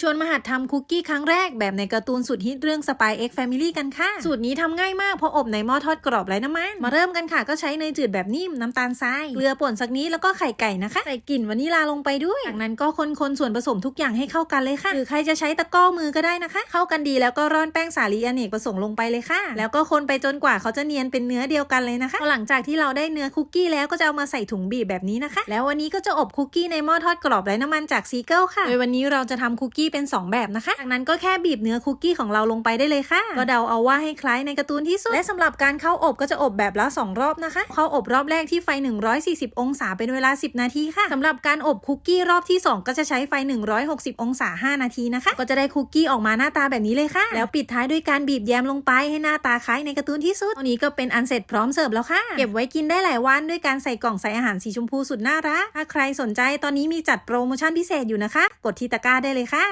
ชวนมาหัดทำคุกกี้ครั้งแรกแบบในการ์ตูนสุดฮิตเรื่อง Spy X Family กันค่ะ สูตรนี้ทำง่ายมากเพราะอบในหม้อทอดกรอบไร้น้ำมัน มาเริ่มกันค่ะก็ใช้เนยจืดแบบนิ่มน้ำตาลทรายเกลือป่นสักนิดแล้วก็ไข่ไก่นะคะใส่กลิ่นวานิลาลงไปด้วย จากนั้นก็คนๆส่วนผสมทุกอย่างให้เข้ากันเลยค่ะ หรือใครจะใช้ตะกร้อมือก็ได้นะคะ เข้ากันดีแล้วก็ร่อนแป้งสาลีอเนกประสงค์ลงไปเลยค่ะ แล้วก็คนไปจนกว่าเขาจะเนียนเป็นเนื้อเดียวกันเลยนะคะพอหลังจากที่เราได้เนื้อคุกกี้แล้วก็จะเอามาใส่ถุงบีบแบบนี้นะคะ แล้ววันนี้ก็จะอบคุกกี้ในหม้อทอดกรอบไร้น้ำมันจากซีเกิลค่ะโดยวันนี้เราจะทำคุกกี้เป็น 2 แบบนะคะ จากนั้นก็แค่บีบเนื้อคุกกี้ของเราลงไปได้เลยค่ะ ก็เดาเอาว่าให้คล้ายในการ์ตูนที่สุด และสำหรับการเข้าอบก็จะอบแบบละ 2 รอบนะคะ เข้าอบรอบแรกที่ไฟ 140 องศาเป็นเวลา 10 นาทีค่ะสำหรับการอบคุกกี้รอบที่ 2 ก็จะใช้ไฟ 160 องศา 5 นาทีนะคะ ก็จะได้คุกกี้ออกมาหน้าตาแบบนี้เลยค่ะ แล้วปิดท้ายด้วยการบีบแยมลงไปให้หน้าตาคล้ายในการ์ตูนที่สุดตอนนี้ก็เป็นอันเสร็จพร้อมเสิร์ฟแล้วค่ะ เก็บไว้กินได้หลายวันด้วยการใส่กล่องใส่อาหารสีชมพูสุดน่ารัก ถ้าใครสนใจตอนนี้มีจัดโปรโมชั่นพิเศษอยู่นะคะ กดที่ตะกร้าได้เลยค่ะ